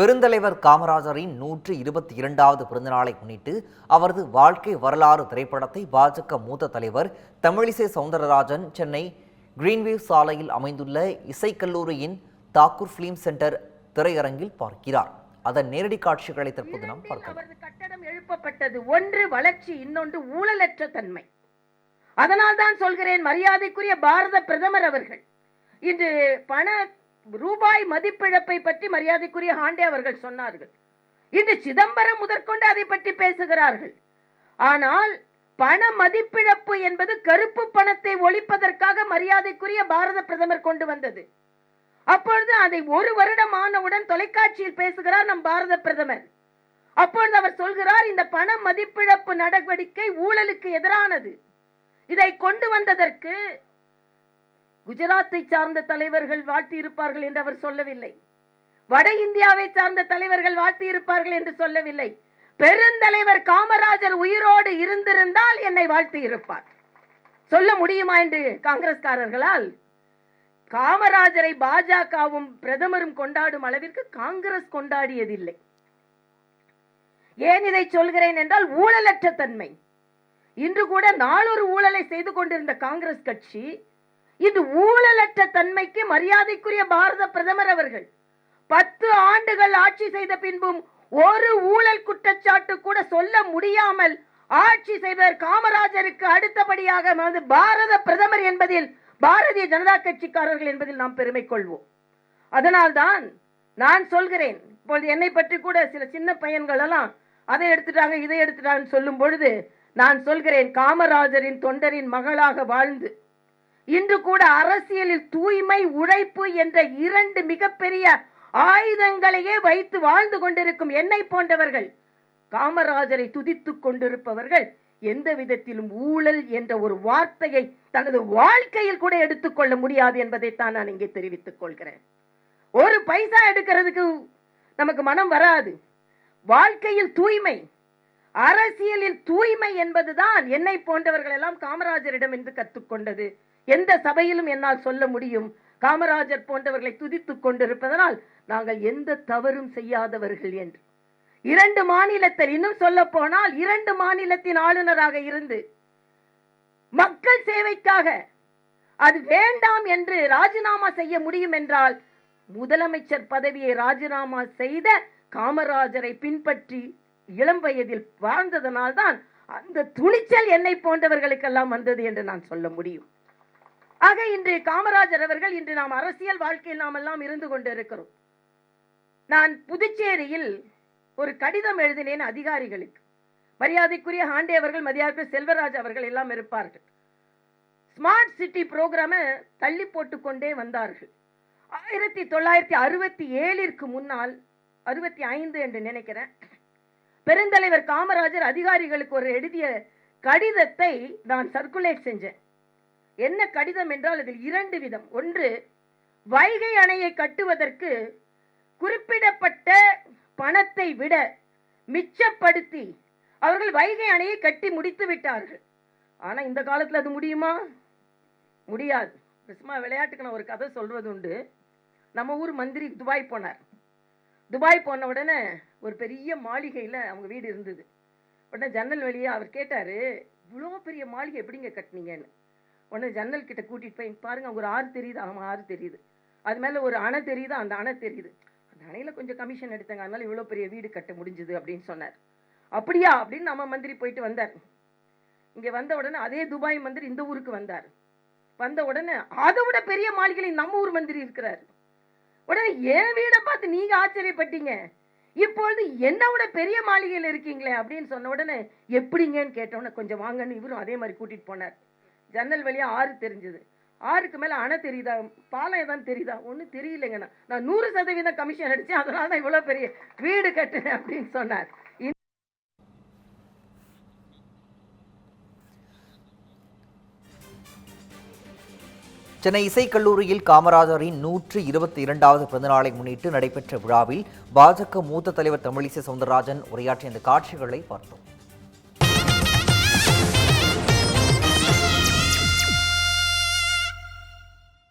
பெருந்தலைவர் காமராஜரின் நூற்று இருபத்தி இரண்டாவது பிறந்தநாளை முன்னிட்டு அவரது வாழ்க்கை வரலாறு திரைப்படத்தை பாஜக மூத்த தலைவர் தமிழிசை சவுந்தரராஜன் சென்னை கிரீன்வேவ் சாலையில் அமைந்துள்ள இசைக்கல்லூரியின் தாக்கூர் ஃபிலிம் சென்டர் திரையரங்கில் பார்க்கிறார். அதன் நேரடி காட்சிகளை தற்போது நாம் பார்க்கலாம். கட்டடம் எழுப்பப்பட்டது. ஒன்று வளர்ச்சி இன்னொன்று ஊழலற்ற தன்மை. அதனால் தான் சொல்கிறேன் மரியாதைக்குரிய பாரத பிரதமர் அவர்கள். இன்று பண ரூபாய் மதிப்பிழப்பை பற்றி மரியாதைக்குரிய ஹாண்டே அவர்கள் சொன்னார்கள். இன்று சிதம்பரம் முதற்கொண்டு அதை பற்றி பேசுகிறார்கள். ஆனால் பண மதிப்பிழப்பு என்பது கருப்பு பணத்தை ஒழிப்பதற்காக மரியாதைக்குரிய பாரத பிரதமர் கொண்டு வந்தது. அப்பொழுது அதை ஒரு வருடம் ஆனவுடன் தொலைக்காட்சியில் பேசுகிறார் நம் பாரத பிரதமர். அப்பொழுது அவர் சொல்கிறார் இந்த பண மதிப்பிழப்பு நடவடிக்கை ஊழலுக்கு எதிரானது. இதை கொண்டு வந்ததற்கு குஜராத்தை சார்ந்த தலைவர்கள் வாழ்த்தி இருப்பார்கள் என்று அவர் சொல்லவில்லை. வட இந்தியாவை சார்ந்த தலைவர்கள் வாழ்த்தி இருப்பார்கள் என்று சொல்லவில்லை. பெருந்தலைவர் காமராஜர் உயிரோடு இருந்திருந்தால் என்னை வாழ்த்தி இருப்பார் சொல்ல முடியுமா என்று காங்கிரஸ்காரர்களால்? காமராஜரை பாஜகவும் பிரதமரும் கொண்டாடும் அளவிற்கு காங்கிரஸ் கொண்டாடியதில்லை. ஏன் இதை சொல்கிறேன் என்றால் ஊழலற்ற தன்மை. இன்று கூட நாளொரு ஊழலை செய்து கொண்டிருந்த காங்கிரஸ் கட்சி இன்று ஊழலற்ற தன்மைக்கு மரியாதைக்குரிய பாரத பிரதமர் அவர்கள். பத்து ஆண்டுகள் ஆட்சி செய்த பின்பும் ஒரு ஊழல் குற்றச்சாட்டு கூட சொல்ல முடியாமல் ஆட்சி செய்வர் காமராஜருக்கு அடுத்தபடியாக வந்து பாரத பிரதமர் என்பதில் பாரதிய ஜனதா கட்சிக்காரர்கள் என்பதில் நாம் பெருமை கொள்வோம். அதனால்தான் நான் சொல்கிறேன் இப்பொழுது என்னை பற்றி கூட சில சின்ன பையன்கள் எல்லாம் அதை எடுத்துட்டாங்க இதை எடுத்துட்டாங்கன்னு சொல்லும் பொழுது நான் சொல்கிறேன் காமராஜரின் தொண்டரின் மகளாக வாழ்ந்து இன்று கூட அரசியலில் தூய்மை உழைப்பு என்ற இரண்டு மிகப்பெரிய ஆயுதங்களையே வைத்து வாழ்ந்து கொண்டிருக்கும் என்னை போன்றவர்கள் காமராஜரை துதித்துக் கொண்டிருப்பவர்கள் எந்த விதத்திலும் ஊழல் என்ற ஒரு வார்த்தையை தனது வாழ்க்கையில் கூட எடுத்துக்கொள்ள முடியாது என்பதைத்தான் நான் இங்கே தெரிவித்துக் கொள்கிறேன். ஒரு பைசா எடுக்கிறதுக்கு நமக்கு மனம் வராது. வாழ்க்கையில் தூய்மை அரசியலில் தூய்மை என்பதுதான் என்னை போன்றவர்கள் எல்லாம் காமராஜரிடம் என்று கற்றுக்கொண்டது எந்த சபையிலும் என்னால் சொல்ல முடியும். காமராஜர் போன்றவர்களை துதித்துக் கொண்டிருப்பதனால் நாங்கள் எந்த தவறும் செய்யாதவர்கள் என்று. இரண்டு மாநிலத்தில் இன்னும் சொல்ல போனால் இரண்டு மாநிலத்தின் ஆளுநராக இருந்து மக்கள் சேவைக்காக அது வேண்டாம் என்று ராஜினாமா செய்ய முடியும் என்றால் முதலமைச்சர் பதவியை ராஜினாமா செய்த காமராஜரை பின்பற்றி இளம் வயதில் வாழ்ந்ததனால்தான் அந்த துணிச்சல் என்னை போன்றவர்களுக்கெல்லாம் வந்தது என்று நான் சொல்ல முடியும். ஆக இன்று காமராஜர் அவர்கள் இன்று நாம் அரசியல் வாழ்க்கையில் நாம் எல்லாம் இருந்து கொண்டிருக்கிறோம். நான் புதுச்சேரியில் ஒரு கடிதம் எழுதினேன் அதிகாரிகளுக்கு. மரியாதைக்குரிய ஹாண்டே அவர்கள் மரியாதைக்குரிய செல்வராஜ் அவர்கள் எல்லாம் இருப்பார்கள். ஸ்மார்ட் சிட்டி புரோகிராமை தள்ளி போட்டுக்கொண்டே வந்தார்கள். ஆயிரத்தி தொள்ளாயிரத்தி அறுபத்தி ஏழிற்கு முன்னால் அறுபத்தி ஐந்து என்று நினைக்கிறேன் பெருந்தலைவர் காமராஜர் அதிகாரிகளுக்கு ஒரு எழுதிய கடிதத்தை நான் சர்க்குலேட் செஞ்சேன். என்ன கடிதம் என்றால் அதில் இரண்டு விதம். ஒன்று வைகை அணையை கட்டுவதற்கு குறிப்பிடப்பட்ட பணத்தை விட மிச்சப்படுத்தி அவர்கள் வைகை அணையை கட்டி முடித்து விட்டார்கள். ஆனா இந்த காலத்துல அது முடியுமா? முடியாது. சும்மா விளையாட்டுக்கு நான் ஒரு கதை சொல்றது உண்டு. நம்ம ஊர் மந்திரி துபாய் போனார். துபாய் போன உடனே ஒரு பெரிய மாளிகையில் அவங்க வீடு இருந்தது. உடனே ஜன்னல் வழியாக அவர் கேட்டார் இவ்வளோ பெரிய மாளிகை எப்படிங்க கட்டினீங்கன்னு? உடனே ஜன்னல் கிட்ட கூட்டிட்டு போய் பாருங்க ஒரு ஆறு தெரியுது. ஆமா ஆறு தெரியுது. அது மேலே ஒரு அணை தெரியுது. அந்த அணை தெரியுது. அந்த அணையில் கொஞ்சம் கமிஷன் எடுத்தாங்க. அதனால இவ்வளோ பெரிய வீடு கட்ட முடிஞ்சது அப்படின்னு சொன்னார். அப்படியா? அப்படின்னு நம்ம மந்திரி போயிட்டு வந்தார். இங்கே வந்த உடனே அதே துபாய் மந்திரி இந்த ஊருக்கு வந்தார். வந்த உடனே அதை விட பெரிய மாளிகையில் நம்ம ஊர் மந்திரி இருக்கிறார். உடனே என் வீடை பார்த்து நீங்க ஆச்சரியப்பட்டீங்க. இப்பொழுது என்ன விட பெரிய மாளிகையில் இருக்கீங்களே? அப்படின்னு சொன்ன உடனே எப்படிங்கன்னு கேட்டோன்னே கொஞ்சம் வாங்கன்னு இவரும் அதே மாதிரி கூட்டிட்டு போனார். ஜன்னல் வழியா ஆறு தெரிஞ்சது. ஆறுக்கு மேல அணை தெரியுதா? பாலம் ஏதாவது தெரியுதா? ஒன்றும் தெரியலைங்கண்ணா நான். நூறு சதவீதம் கமிஷன் அடிச்சேன் அதனால தான் இவ்வளோ பெரிய வீடு கட்டினேன் அப்படின்னு சொன்னார். சென்னை இசைக்கல்லூரியில் காமராஜரின் நூற்று இருபத்தி இரண்டாவது பிறந்தநாளை முன்னிட்டு நடைபெற்ற விழாவில் பாஜக மூத்த தலைவர் தமிழிசை சவுந்தரராஜன் உரையாற்றிய இந்த காட்சிகளை பார்த்தோம்.